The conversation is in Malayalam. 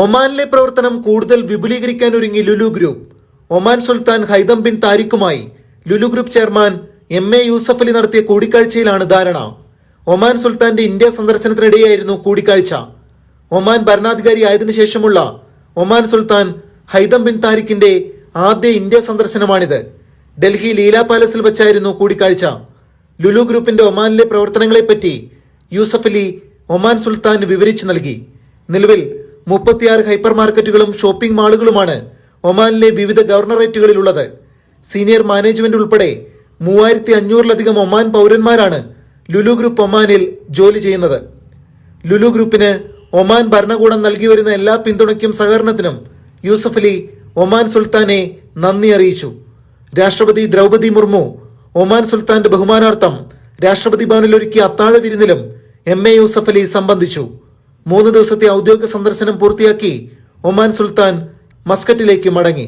ഒമാനിലെ പ്രവർത്തനം കൂടുതൽ വിപുലീകരിക്കാൻ ഒരുങ്ങി Lulu group. Oman sultan Haitham bin താരിഖുമായി Lulu group chairman M A Yusuff Ali നടത്തിയ കൂടിക്കാഴ്ചയിലാണ് ധാരണ. ഒമാൻ സുൽത്താന്റെ ഇന്ത്യ സന്ദർശനത്തിനിടെയായിരുന്നു കൂടിക്കാഴ്ച. ഒമാൻ ഭരണാധികാരി ആയതിനു ശേഷമുള്ള ഒമാൻ സുൽത്താൻ ഹൈദം ബിൻ താരിഖിന്റെ ആദ്യ ഇന്ത്യ സന്ദർശനമാണിത്. ഡൽഹി ലീല പാലസിൽ വെച്ചായിരുന്നു കൂടിക്കാഴ്ച. ലുലു ഗ്രൂപ്പിന്റെ ഒമാനിലെ പ്രവർത്തനങ്ങളെപ്പറ്റി യൂസഫ് അലി ഒമാൻ സുൽത്താൻ വിവരിച്ചു നൽകി. നിലവിൽ മുപ്പത്തിയാറ് ഹൈപ്പർ മാർക്കറ്റുകളും ഷോപ്പിംഗ് മാളുകളുമാണ് ഒമാനിലെ വിവിധ ഗവർണറേറ്റുകളിലുള്ളത്. സീനിയർ മാനേജ്മെന്റ് ഉൾപ്പെടെ മൂവായിരത്തി അഞ്ഞൂറിലധികം ഒമാൻ പൗരന്മാരാണ് ലുലു ഗ്രൂപ്പ് ഒമാനിൽ ജോലി ചെയ്യുന്നത്. ലുലു ഗ്രൂപ്പിന് ഒമാൻ ഭരണകൂടം നൽകി വരുന്ന എല്ലാ പിന്തുണയ്ക്കും സഹകരണത്തിനും യൂസഫ് അലി ഒമാൻ സുൽത്താനെ നന്ദി അറിയിച്ചു. രാഷ്ട്രപതി ദ്രൗപദി മുർമു ഒമാൻ സുൽത്താന്റെ ബഹുമാനാർത്ഥം രാഷ്ട്രപതി ഭവനിൽ ഒരുക്കിയ അത്താഴ വിരുന്നിലും എം എ യൂസഫ് അലി സംബന്ധിച്ചു. മൂന്ന് ദിവസത്തെ ഔദ്യോഗിക സന്ദർശനം പൂർത്തിയാക്കി ഒമാൻ സുൽത്താൻ മസ്കറ്റിലേക്ക് മടങ്ങി.